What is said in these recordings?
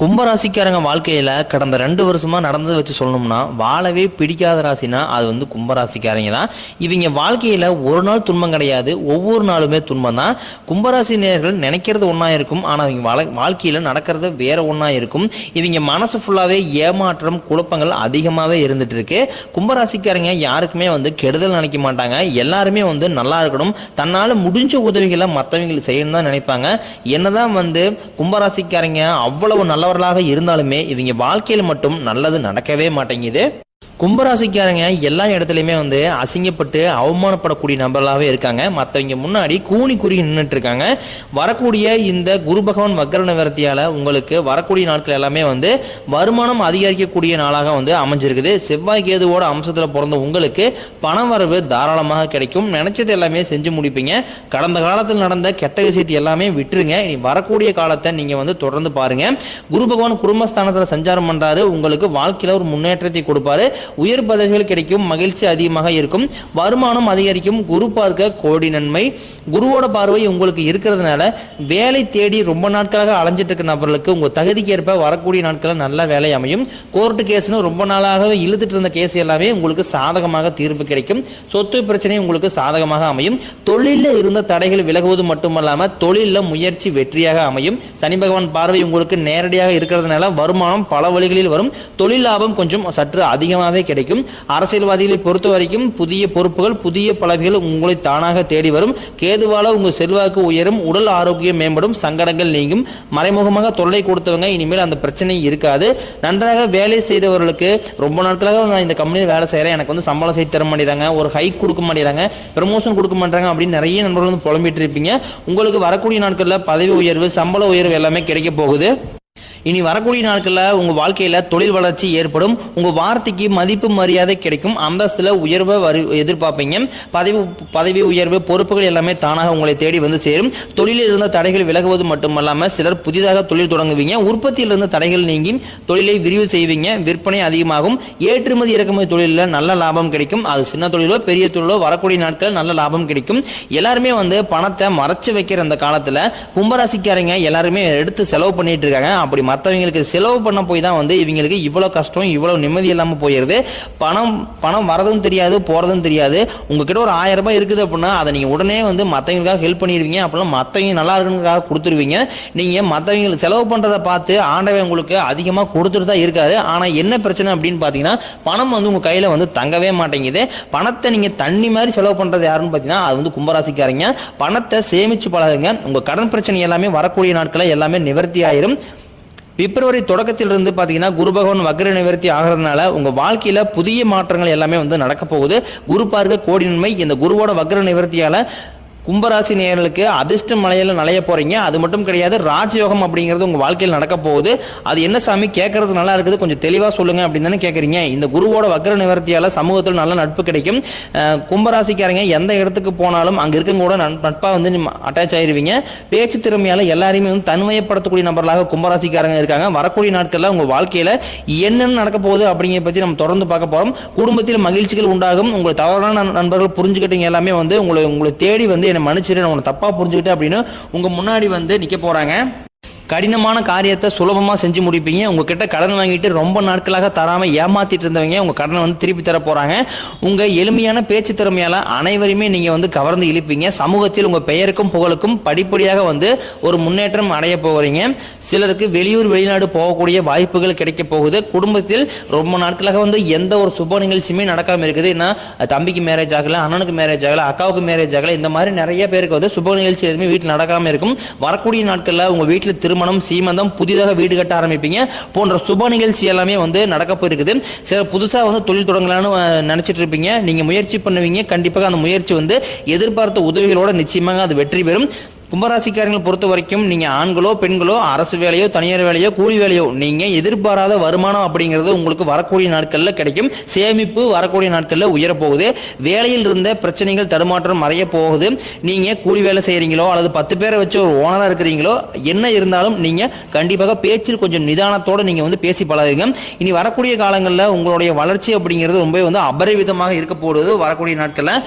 கும்பராசிக்காரங்க வாழ்க்கையில கடந்த ரெண்டு வருஷமா நடந்ததை வச்சு சொல்லணும்னா வாழவே பிடிக்காத ராசினா அது வந்து கும்பராசிக்காரங்க தான். இவங்க வாழ்க்கையில ஒரு நாள் துன்பம் கிடையாது ஒவ்வொரு நாளுமே துன்பம் தான். கும்பராசி நேர்கள் நினைக்கிறது ஒன்றா இருக்கும் ஆனால் அவங்க வாழ வாழ்க்கையில நடக்கிறது வேற ஒன்றா இருக்கும். இவங்க மனசு ஃபுல்லாவே ஏமாற்றம் குழப்பங்கள் அதிகமாகவே இருந்துட்டு இருக்கு கும்பராசிக்காரங்க யாருக்குமே வந்து கெடுதல் நினைக்க மாட்டாங்க எல்லாருமே வந்து நல்லா இருக்கணும். தன்னால் முடிஞ்ச உதவிகளை மற்றவங்களுக்கு செய்யணும் தான் நினைப்பாங்க. என்னதான் வந்து கும்பராசிக்காரங்க அவ்வளவு நல்லவர்களாக இருந்தாலுமே இவங்க வாழ்க்கையில் மட்டும் நல்லது நடக்கவே மாட்டேங்குது. கும்பராசிக்காரங்க எல்லா இடத்துலையுமே வந்து அசிங்கப்பட்டு அவமானப்படக்கூடிய நபர்களாகவே இருக்காங்க. மற்றவங்க முன்னாடி கூனி குறி நின்றுட்டு இருக்காங்க. வரக்கூடிய இந்த குரு பகவான் வக்கர நிவர்த்தியால் உங்களுக்கு வரக்கூடிய நாட்கள் எல்லாமே வந்து வருமானம் அதிகரிக்கக்கூடிய நாளாக வந்து அமைஞ்சிருக்குது. செவ்வாய் கேதுவோட அம்சத்தில் பிறந்த உங்களுக்கு பண வரவு தாராளமாக கிடைக்கும். நினைச்சது எல்லாமே செஞ்சு முடிப்பீங்க. கடந்த காலத்தில் நடந்த கெட்ட விஷயத்தை எல்லாமே விட்டுருங்க. இனி வரக்கூடிய காலத்தை நீங்கள் வந்து தொடர்ந்து பாருங்க. குரு பகவான் குடும்பஸ்தானத்தில் சஞ்சாரம் பண்றாரு. உங்களுக்கு வாழ்க்கையில் ஒரு முன்னேற்றத்தை கொடுப்பாரு. உயர் பதவிகள் கிடைக்கும் மகிழ்ச்சி அதிகமாக இருக்கும். வருமானம் அதிகரிக்கும் குரு பார்க்க கோடி நன்மை. குருவோட பார்வை உங்களுக்கு இருக்கிறதுனால வேலை தேடி ரொம்ப நாட்களாக அலைஞ்சிட்டு இருக்க நபர்களுக்கு உங்க தகுதிக்கேற்ப வரக்கூடிய நாட்களில் நல்ல வேலை அமையும். கோர்ட்டு கேஸ்னு ரொம்ப நாளாகவே இழுத்துட்டு இருந்த கேஸ் எல்லாமே உங்களுக்கு சாதகமாக தீர்ப்பு கிடைக்கும். சொத்து பிரச்சனை உங்களுக்கு சாதகமாக அமையும். தொழிலில் இருந்த தடைகள் விலகுவது மட்டுமல்லாம தொழிலில் முயற்சி வெற்றியாக அமையும். சனி பகவான் பார்வை உங்களுக்கு நேரடியாக இருக்கிறதுனால வருமானம் பல வழிகளில் வரும். தொழில் லாபம் கொஞ்சம் சற்று அதிகம் அதிகமாகவே கிடைக்கும். அரசியல்வாதிகளை பொறுத்த வரைக்கும் புதிய பொறுப்புகள் புதிய பலவிகள் உங்களை தானாக தேடி வரும். கேதுவால உங்கள் செல்வாக்கு உயரும் உடல் ஆரோக்கியம் மேம்படும் சங்கடங்கள் நீங்கும். மறைமுகமாக தொல்லை கொடுத்தவங்க இனிமேல் அந்த பிரச்சனை இருக்காது. நன்றாக வேலை செய்தவர்களுக்கு ரொம்ப நாட்களாக நான் இந்த கம்பெனியில் வேலை செய்கிறேன் எனக்கு வந்து சம்பளம் செய்து தர மாட்டேறாங்க ஒரு ஹைக் கொடுக்க மாட்டேறாங்க ப்ரமோஷன் கொடுக்க மாட்டாங்க அப்படின்னு நிறைய நண்பர்கள் வந்து புலம்பிட்டு இருப்பீங்க. உங்களுக்கு வரக்கூடிய நாட்களில் பதவி உயர்வு சம்பள உயர்வு எல்லாமே கிடைக்க போகுது. இனி வரக்கூடிய நாட்களில் உங்கள் வாழ்க்கையில் தொழில் வளர்ச்சி ஏற்படும். உங்கள் வார்த்தைக்கு மதிப்பு மரியாதை கிடைக்கும். அந்தஸ்தில் உயர்வை வரு எதிர்பார்ப்பீங்க. பதவி பதவி உயர்வு பொறுப்புகள் எல்லாமே தானாக உங்களை தேடி வந்து சேரும். தொழிலில் இருந்த தடைகள் விலகுவது மட்டுமல்லாமல் சிலர் புதிதாக தொழில் தொடங்குவீங்க. உற்பத்தியில் இருந்த தடைகள் நீங்கி தொழிலை விரிவு செய்வீங்க. விற்பனை அதிகமாகும். ஏற்றுமதி இறக்குமதி தொழிலில் நல்ல லாபம் கிடைக்கும். அது சின்ன தொழிலோ பெரிய தொழிலோ வரக்கூடிய நாட்கள் நல்ல லாபம் கிடைக்கும். எல்லாருமே வந்து பணத்தை மறைச்சு வைக்கிற அந்த காலத்தில் கும்பராசிக்காரங்க எல்லாருமே எடுத்து செலவு பண்ணிட்டு இருக்காங்க. அப்படி மற்றவங்களுக்கு செலவு பண்ண போய் தான் வந்து இவங்களுக்கு இவ்வளோ கஷ்டம் இவ்வளோ நிம்மதி இல்லாமல் போயிடுது பணம் பணம் வரதும் தெரியாது போகிறதும் தெரியாது. உங்ககிட்ட ஒரு ஆயிரம் ரூபாய் இருக்குது அப்படின்னா அதை நீங்கள் உடனே வந்து மற்றவங்களுக்காக ஹெல்ப் பண்ணிடுவீங்க. அப்படிலாம் மற்றவங்க நல்லா இருக்குங்கிறதுக்காக கொடுத்துருவீங்க. நீங்கள் மற்றவங்களுக்கு செலவு பண்ணுறதை பார்த்து ஆண்டவன் உங்களுக்கு அதிகமாக கொடுத்துட்டு தான் இருக்காரு. ஆனால் என்ன பிரச்சனை அப்படின்னு பார்த்தீங்கன்னா பணம் வந்து உங்கள் கையில் வந்து தங்கவே மாட்டேங்குது. பணத்தை நீங்கள் தண்ணி மாதிரி செலவு பண்ணுறது யாருன்னு பார்த்தீங்கன்னா அது வந்து கும்பராசிக்காரங்க. பணத்தை சேமித்து பழகுங்க. உங்கள் கடன் பிரச்சனை எல்லாமே வரக்கூடிய நாட்களில் எல்லாமே நிவர்த்தி ஆயிரும். பிப்ரவரி தொடக்கத்திலிருந்து பார்த்தீங்கன்னா குரு பகவான் வக்ர நிவர்த்தி ஆகிறதுனால உங்கள் வாழ்க்கையில் புதிய மாற்றங்கள் எல்லாமே வந்து நடக்க போகுது. குரு பார்க்க கோடி நன்மை. இந்த குருவோட வக்ர நிவர்த்தியால் கும்பராசி நேயர்களுக்கு அதிர்ஷ்ட மலையில் நலைய போறீங்க. அது மட்டும் கிடையாது ராஜயோகம் அப்படிங்கிறது உங்க வாழ்க்கையில் நடக்க போகுது. அது என்ன சாமி? கேட்கறது நல்லா இருக்குது. கொஞ்சம் தெளிவா சொல்லுங்க அப்படின்னு தானே கேட்குறீங்க இந்த குருவோட வக்ர நிவர்த்தியால சமூகத்தில் நல்ல நட்பு கிடைக்கும். கும்பராசிக்காரங்க எந்த இடத்துக்கு போனாலும் அங்க இருக்கவங்க கூட நட்- நட்பா வந்து அட்டாச் ஆயிருவீங்க. பேச்சு திறமையால எல்லாரையுமே வந்து தன்மையப்படுத்தக்கூடிய நபர்களாக கும்பராசிக்காரங்க இருக்காங்க. வரக்கூடிய நாட்கள்ல உங்க வாழ்க்கையில என்னென்ன நடக்க போகுது அப்படிங்கிறத பத்தி நம்ம தொடர்ந்து பார்க்க போறோம். குடும்பத்தில் மகிழ்ச்சிகள் உண்டாகும். உங்களை தவறான நண்- நண்பர்கள் புரிஞ்சுக்கிட்டீங்க. எல்லாமே வந்து உங்களை உங்களை தேடி வந்து என்னை மன்னிச்சிரு நான் உன்னை தப்பா புரிஞ்சுக்கிட்டேன் அப்படின்னு உங்க முன்னாடி வந்து நிக்க போறாங்க. கடினமான காரியத்தை சுலபமாக செஞ்சு முடிப்பீங்க. உங்ககிட்ட கடன் வாங்கிட்டு ரொம்ப நாட்களாக தராமல் ஏமாத்திட்டு இருந்தவங்க உங்கள் கடனை வந்து திருப்பி தர போகிறாங்க உங்கள் எளிமையான பேச்சு திறமையால் அனைவரையுமே நீங்கள் வந்து கவர்ந்து இழுப்பீங்க. சமூகத்தில் உங்கள் பெயருக்கும் புகழுக்கும் படிப்படியாக வந்து ஒரு முன்னேற்றம் அடைய போகிறீங்க சிலருக்கு வெளியூர் வெளிநாடு போகக்கூடிய வாய்ப்புகள் கிடைக்க போகுது. குடும்பத்தில் ரொம்ப நாட்களாக வந்து எந்த ஒரு சுப நிகழ்ச்சியுமே நடக்காமல் இருக்குது. ஏன்னா தம்பிக்கு மேரேஜ் ஆகல அண்ணனுக்கு மேரேஜ் ஆகல அக்காவுக்கு மேரேஜ் ஆகல இந்த மாதிரி நிறைய பேருக்கு வந்து சுப நிகழ்ச்சி எதுவுமே வீட்டில் நடக்காமல் இருக்கும். வரக்கூடிய நாட்களில் உங்கள் வீட்டில் திருமணம் சீமந்தம் புதிதாக வீடு கட்ட ஆரம்பிப்பீங்க. போன்ற சுப நிகழ்ச்சி எல்லாமே வந்து நடக்க போயிருக்குது. சில புதுசாக வந்து தொழில் தொடங்கலான்னு நினைச்சிட்டு இருப்பீங்க. நீங்கள் முயற்சி பண்ணுவீங்க. கண்டிப்பாக அந்த முயற்சி வந்து எதிர்பார்த்த உதவிகளோட நிச்சயமாக அது வெற்றி பெறும். கும்பராசிக்காரங்களை பொறுத்த வரைக்கும் நீங்க ஆண்களோ பெண்களோ அரசு வேலையோ தனியார் வேலையோ கூலி வேலையோ நீங்க எதிர்பாராத வருமானம் அப்படிங்கிறது உங்களுக்கு வரக்கூடிய நாட்கள்ல கிடைக்கும். சேமிப்பு வரக்கூடிய நாட்கள்ல உயரப்போகுது. வேலையில் இருந்த பிரச்சனைகள் தடுமாற்றம் மறைய போகுது. நீங்க கூலி வேலை செய்கிறீங்களோ அல்லது பத்து பேரை வச்சு ஒரு ஓனரா இருக்கிறீங்களோ என்ன இருந்தாலும் நீங்க கண்டிப்பாக பேச்சில் கொஞ்சம் நிதானத்தோட நீங்க வந்து பேசி பழகுங்க. இனி வரக்கூடிய காலங்களில் உங்களுடைய வளர்ச்சி அப்படிங்கிறது ரொம்ப வந்து அபரிவிதமாக இருக்க போடுது வரக்கூடிய நாட்களில்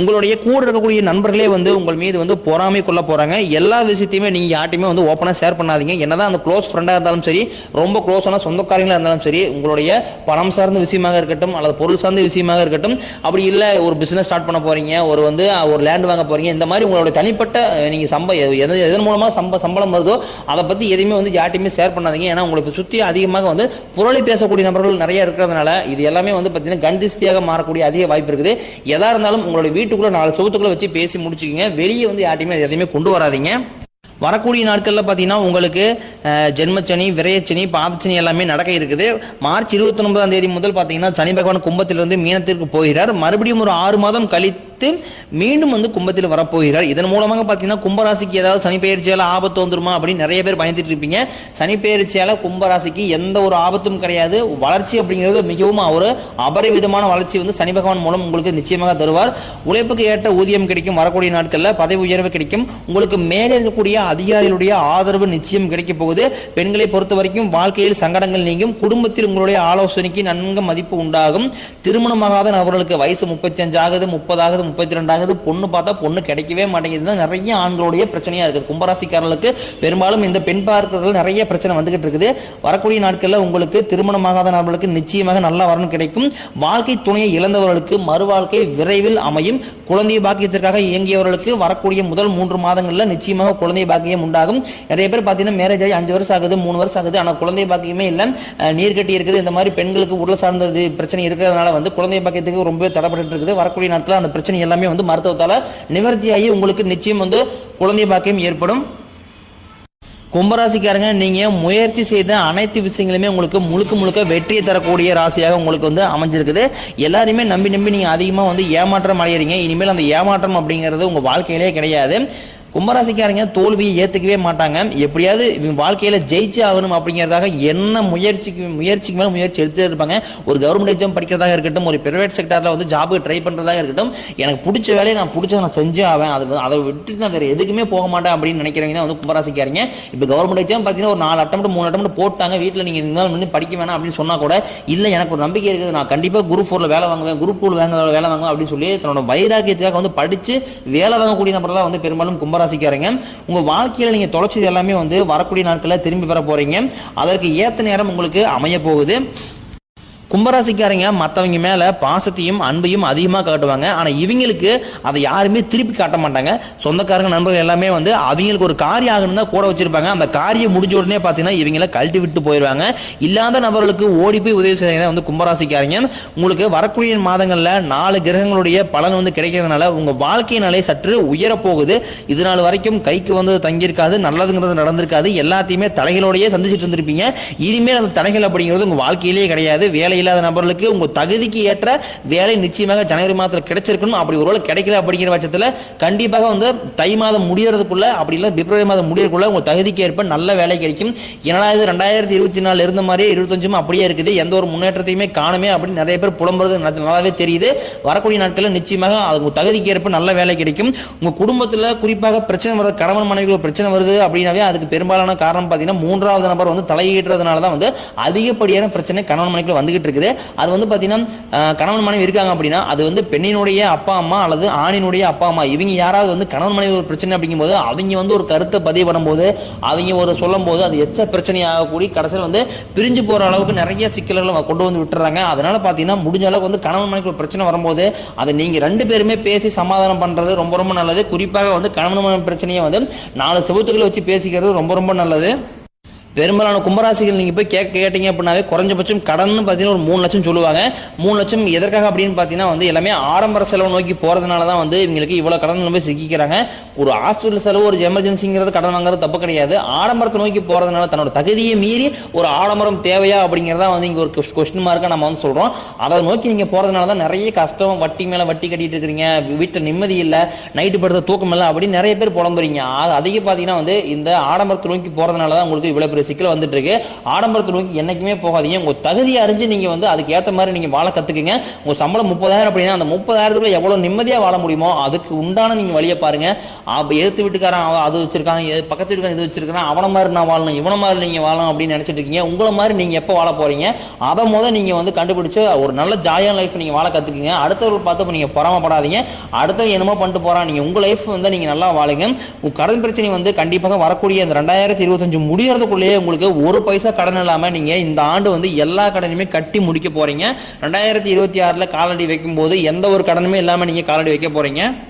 உங்களுடைய கூட இருக்கக்கூடிய நண்பர்களே வந்து உங்கள் மீது வந்து பொறாமை கொள்ள போறாங்க. எல்லா விஷயத்தையுமே நீங்க யார்ட்டையுமே வந்து ஓப்பனா ஷேர் பண்ணாதீங்க. என்னதான் அந்த க்ளோஸ் ஃப்ரெண்டா இருந்தாலும் சரி ரொம்ப க்ளோஸான சொந்தக்காரங்களா இருந்தாலும் சரி உங்களுடைய பணம் சார்ந்த விஷயமாக இருக்கட்டும் அல்லது பொருள் சார்ந்த விஷயமாக இருக்கட்டும் அப்படி இல்ல ஒரு பிசினஸ் ஸ்டார்ட் பண்ண போறீங்க ஒரு வந்து ஒரு லேண்ட் வாங்க போறீங்க இந்த மாதிரி உங்களுடைய தனிப்பட்ட நீங்கள் நீங்க சம்ப எது எதன் மூலமா சம்ப சம்பளம் வருதோ அதை பத்தி எதையுமே வந்து யார்ட்டையுமே ஷேர் பண்ணாதீங்க. ஏன்னா உங்களுக்கு சுத்தி அதிகமாக வந்து புரளி பேசக்கூடிய நபர்கள் நிறைய இருக்கிறதுனால இது எல்லாமே வந்து பார்த்தீங்கன்னா கண்டிஸ்தியாக மாறக்கூடிய அதிக வாய்ப்பு இருக்குது. எதா இருந்தாலும் உங்களுடைய வீட்டு வீட்டுக்குள்ளே நாலு சுகத்துக்குள்ளே வச்சு பேசி முடிச்சுக்கங்க. வெளியே வந்து யார்ட்டையுமே எதையுமே கொண்டு வராதீங்க. வரக்கூடிய நாட்களில் பார்த்தீங்கன்னா உங்களுக்கு ஜென்மச்சனி விரயச்சனி பாதச்சனி எல்லாமே நடக்க இருக்குது. மார்ச் இருபத்தி ஒன்பதாம் தேதி முதல் பார்த்தீங்கன்னா சனி பகவான் கும்பத்திலிருந்து மீனத்திற்கு போகிறார். மறுபடியும் ஒரு ஆறு மாதம் கழித்து மீண்டும் வந்து கும்பத்தில் வரப்போகிறார். இதன் மூலமாக பார்த்தீங்கன்னா கும்பராசிக்கு ஏதாவது சனி பெயர்ச்சியால் ஆபத்து வந்துருமா அப்படின்னு நிறைய பேர் பயந்துட்டு இருப்பீங்க. சனி பெயர்ச்சியால் கும்பராசிக்கு எந்த ஒரு ஆபத்தும் கிடையாது. வளர்ச்சி அப்படிங்கிறது மிகவும் ஒரு அபரிவிதமான வளர்ச்சி வந்து சனி பகவான் மூலம் உங்களுக்கு நிச்சயமாக தருவார். உழைப்புக்கு ஏற்ற ஊதியம் கிடைக்கும். வரக்கூடிய நாட்களில் பதவி உயர்வு கிடைக்கும். உங்களுக்கு மேலே இருக்கக்கூடிய அதிகாரிகளுடைய ஆதரவு நிச்சயம் கிடைக்க போகுது. பெண்களை பொறுத்த வரைக்கும் வாழ்க்கையில் சங்கடங்கள் நீங்கும். குடும்பத்தில் உங்களுடைய ஆலோசனைக்கு நன்கு மதிப்பு உண்டாகும். திருமணமாகாத நபர்களுக்கு வயசு முப்பத்தி அஞ்சு ஆகுது முப்பது ஆகுது முப்பத்தி ரெண்டு ஆகுது. பொண்ணு பார்த்தா பொண்ணு கிடைக்கவே மாட்டேங்குதுன்னா நிறைய ஆண்களுடைய பிரச்சனையா இருக்குது. கும்பராசிக்காரர்களுக்கு பெரும்பாலும் இந்த பெண் பார்க்கர்கள் நிறைய பிரச்சனை வந்துகிட்டு இருக்குது. வரக்கூடிய நாட்களில் உங்களுக்கு திருமணமாகாத நபர்களுக்கு நிச்சயமாக நல்ல வரணும் கிடைக்கும். வாழ்க்கை துணையை இழந்தவர்களுக்கு மறு வாழ்க்கை விரைவில் அமையும். குழந்தை பாக்கியத்திற்காக இயங்கியவர்களுக்கு வரக்கூடிய முதல் மூன்று மாதங்களில் நிச்சயமாக குழந்தை பாக்கியம் உண்டாகும். நிறைய பேர் பார்த்தீங்கன்னா மேரேஜ் ஆகி அஞ்சு வருஷம் ஆகுது மூணு வருஷம் ஆகுது. ஆனால் குழந்தை பாக்கியமே இல்லை. நீர் கட்டி இருக்குது. இந்த மாதிரி பெண்களுக்கு உடல் சார்ந்த பிரச்சனை இருக்கிறதுனால வந்து குழந்தை பாக்கியத்துக்கு ரொம்பவே தடைப்பட்டு இருக்குது. வரக்கூடிய நாட்களில் அந்த பிரச்சனை எல்லாமே வந்து மருத்துவத்தால நிவர்த்தியாகி உங்களுக்கு நிச்சயம் வந்து குழந்தை பாக்கியம் ஏற்படும். கும்பராசிக்காரங்க நீங்க முயற்சி செய்த அனைத்து விஷயங்களுமே உங்களுக்கு முழுக்க முழுக்க வெற்றியை தரக்கூடிய ராசியாக உங்களுக்கு வந்து அமைஞ்சிருக்குது. எல்லாரையுமே நம்பி நம்பி நீங்க அதிகமா வந்து ஏமாற்றம் அடையிறீங்க. இனிமேல் அந்த ஏமாற்றம் அப்படிங்கிறது உங்கள் வாழ்க்கையிலே கிடையாது. கும்பராசிக்காரங்க தோல்வியை ஏத்துக்கவே மாட்டாங்க. எப்படியாவது இவங்க வாழ்க்கையில ஜெயிச்சு ஆகணும் அப்படிங்கிறதாக என்ன முயற்சிக்கு முயற்சிக்கு மேலே முயற்சி எடுத்துட்டு இருப்பாங்க. ஒரு கவர்மெண்ட் எக்ஸாம் படிக்கிறதாக இருக்கட்டும் ஒரு பிரைவேட் செக்டர்ல வந்து ஜாபுக்கு ட்ரை பண்றதாக இருக்கட்டும் எனக்கு பிடிச்ச வேலையை நான் பிடிச்சதை நான் செஞ்சு ஆவேன். அது அதை விட்டுட்டு நான் வேற எதுக்குமே போக மாட்டேன் அப்படின்னு நினைக்கிறவங்க தான் வந்து கும்பராசிக்காரங்க. இப்போ கவர்மெண்ட் எக்ஸாம் பார்த்தீங்கன்னா ஒரு நாலு அட்டம் மூணு அட்டம் போட்டாங்க. வீட்டில் நீங்க இருந்தாலும் முன்ன படிக்க வேணாம் அப்படின்னு சொன்னா கூட இல்லை எனக்கு ஒரு நம்பிக்கை இருக்குது. நான் கண்டிப்பாக குரூப் ஃபோர்ல வேலை வாங்குவேன். குரூப் டூல வேலை வாங்குவேன். அப்படின்னு சொல்லி தன்னோட வைராக்கியத்துக்காக வந்து படிச்சு வேலை வாங்கக்கூடிய நபர் தான் வந்து பெரும்பாலும் கும்பராசிக்காரங்க உங்க வாழ்க்கையில நீங்க தொலைச்சது எல்லாமே வந்து வரக்கூடிய நாட்களில் திரும்பி பெற போறீங்க. அதற்கு ஏத்த நேரம் உங்களுக்கு அமைய போகுது. கும்பராசிக்காரங்க மற்றவங்க மேல பாசத்தையும் அன்பையும் அதிகமாக காட்டுவாங்க. ஆனா இவங்களுக்கு அதை யாருமே திருப்பி காட்ட மாட்டாங்க. சொந்தக்காரங்க நண்பர்கள் எல்லாமே வந்து அவங்களுக்கு ஒரு காரியம் ஆகணும்னா தான் கூட வச்சிருப்பாங்க. அந்த காரியம் முடிஞ்ச உடனே பார்த்தீங்கன்னா இவங்கள கழட்டி விட்டு போயிடுவாங்க இல்லாத நபர்களுக்கு ஓடி போய் உதவி செய்யறத தான் வந்து கும்பராசிக்காரங்க. உங்களுக்கு வரக்கூடிய மாதங்கள்ல நாலு கிரகங்களுடைய பலன் வந்து கிடைக்கிறதுனால உங்க வாழ்க்கையினாலே சற்று உயரப்போகுது. இது நாள் வரைக்கும் கைக்கு வந்து தங்கியிருக்காது நல்லதுங்கிறது நடந்திருக்காது. எல்லாத்தையுமே தடைகளோடயே சந்திச்சுட்டு இருந்திருப்பீங்க. இனிமேல் அந்த தடைகள் அப்படிங்கிறது உங்க வாழ்க்கையிலேயே கிடையாது. வேலையை இல்லாத நபர்களுக்கு உங்க தகுதிக்கு ஏற்ற வேலை நிச்சயமாக ஜனவரி மாதத்தில் கிடைச்சிருக்கணும். அப்படி ஒருவேளை கிடைக்கல அப்படிங்கிற பட்சத்தில் கண்டிப்பாக வந்து தை மாதம் முடியறதுக்குள்ள அப்படி இல்லை பிப்ரவரி மாதம் முடியறதுக்குள்ள உங்க தகுதிக்கு ஏற்ப நல்ல வேலை கிடைக்கும். ஏன்னா இது ரெண்டாயிரத்தி இருபத்தி நாலு இருந்த மாதிரியே இருபத்தஞ்சும் அப்படியே இருக்குது. எந்த ஒரு முன்னேற்றத்தையுமே காணுமே அப்படின்னு நிறைய பேர் புலம்புறது நல்லாவே தெரியுது. வரக்கூடிய நாட்களில் நிச்சயமாக அது உங்க தகுதிக்கு ஏற்ப நல்ல வேலை கிடைக்கும். உங்க குடும்பத்தில் குறிப்பாக பிரச்சனை வருது கணவன் மனைவி பிரச்சனை வருது அப்படின்னாவே அதுக்கு பெரும்பாலான காரணம் பார்த்தீங்கன்னா மூன்றாவது நபர் வந்து தலையிடுறதுனால தான் வந்து அதிகப்படியான பிரச்சனை கணவன் மனைவிகள் வந்துகிட்டு இருக்குது. அது வந்து பார்த்தீங்கன்னா கணவன் மனைவி இருக்காங்க அப்படின்னா அது வந்து பெண்ணினுடைய அப்பா அம்மா அல்லது ஆணினுடைய அப்பா அம்மா. இவங்க யாராவது வந்து கணவன் மனைவி ஒரு பிரச்சனை அப்படிங்கும்போது அவங்க வந்து ஒரு கருத்தை பதிவு பண்ணும்போது அவங்க ஒரு சொல்லும் போது அது எச்ச பிரச்சனையாக கூடி கடைசியில் வந்து பிரிஞ்சு போகிற அளவுக்கு நிறைய சிக்கல்களை கொண்டு வந்து விட்டுறாங்க. அதனால பார்த்தீங்கன்னா முடிஞ்ச அளவுக்கு வந்து கணவன் மனைவி ஒரு பிரச்சனை வரும்போது அதை நீங்கள் ரெண்டு பேருமே பேசி சமாதானம் பண்ணுறது ரொம்ப ரொம்ப நல்லது. குறிப்பாக வந்து கணவன் மனைவி பிரச்சனையை வந்து நாலு செவத்துக்களை வச்சு பேசிக்கிறது ரொம்ப ரொம்ப நல்லது. பெரும்பாலான கும்பராசிகள் நீங்கள் போய் கேட்க கேட்டீங்க அப்படின்னாவே குறைஞ்சபட்சம் கடன் பார்த்தீங்கன்னா ஒரு மூணு லட்சம் சொல்லுவாங்க. மூணு லட்சம் எதற்காக அப்படின்னு பார்த்தீங்கன்னா வந்து எல்லாமே ஆடம்பர செலவு நோக்கி போகிறதுனால தான் வந்து இவங்களுக்கு இவ்வளோ கடன் போய் சிக்கிக்கிறாங்க. ஒரு ஹாஸ்பிட்டல் செலவு ஒரு எமர்ஜென்சிங்கிறது கடன் வாங்குறது தப்பு கிடையாது. ஆடம்பரத்தை நோக்கி போகிறதுனால தன்னோட தகுதியை மீறி ஒரு ஆடம்பரம் தேவையா அப்படிங்கிறதா வந்து இங்கே ஒரு கொஸ்டின் மார்க்காக நம்ம வந்து சொல்கிறோம் அதை நோக்கி நீங்கள் போகிறதுனால தான் நிறைய கஷ்டம் வட்டி மேலே வட்டி கட்டிட்டு இருக்கிறீங்க. வீட்டில் நிம்மதி இல்லை நைட்டு படுத்த தூக்கம் இல்லை அப்படின்னு நிறைய பேர் புலம்புறீங்க. அது அதிக பார்த்தீங்கன்னா வந்து இந்த ஆடம்பரத்தை நோக்கி போகிறதுனால தான் உங்களுக்கு இவ்வளவு இருக்கக்கூடிய சொல்லி சிக்கல் வந்துட்டு இருக்கு ஆடம்பரத்தை நோக்கி என்னைக்குமே போகாதீங்க. உங்க தகுதியை அறிஞ்சு நீங்க வந்து அதுக்கு ஏற்ற மாதிரி நீங்க வாழ கத்துக்குங்க. உங்க சம்பளம் முப்பதாயிரம் அப்படின்னா அந்த முப்பதாயிரத்துக்குள்ள எவ்வளவு நிம்மதியா வாழ முடியுமோ அதுக்கு உண்டான நீங்க வழியை பாருங்க. எதிர்த்து வீட்டுக்காரன் அது வச்சிருக்காங்க பக்கத்து வீட்டுக்காரன் இது வச்சிருக்கான் அவன மாதிரி நான் வாழணும் இவன மாதிரி நீங்க வாழணும் அப்படின்னு நினைச்சிட்டு இருக்கீங்க. உங்களை மாதிரி நீங்க எப்போ வாழ போறீங்க? அதை முத நீங்க வந்து கண்டுபிடிச்சு ஒரு நல்ல ஜாலியான லைஃப் நீங்க வாழ கத்துக்குங்க. அடுத்தவர்கள் பார்த்து நீங்க பொறாமப்படாதீங்க. அடுத்தவங்க என்னமோ பண்ணிட்டு போறான். நீங்க உங்க லைஃப் வந்து நீங்க நல்லா வாழுங்க. உங்க கடன் பிரச்சனை வந்து கண்டிப்பாக வரக்கூடிய இந்த ரெண்டாயிரத்தி இருபத்தஞ்சு முடியறதுக்குள்ளேயே உங்களுக்கு ஒரு பைசா கடன் இல்லாம நீங்க இந்த ஆண்டு வந்து எல்லா கடனையுமே கட்டி முடிக்க போறீங்க. ரெண்டாயிரத்தி இருபத்தி ஆறுல காலடி வைக்கும் போது எந்த ஒரு கடனுமே இல்லாம நீங்க காலடி வைக்க போறீங்க.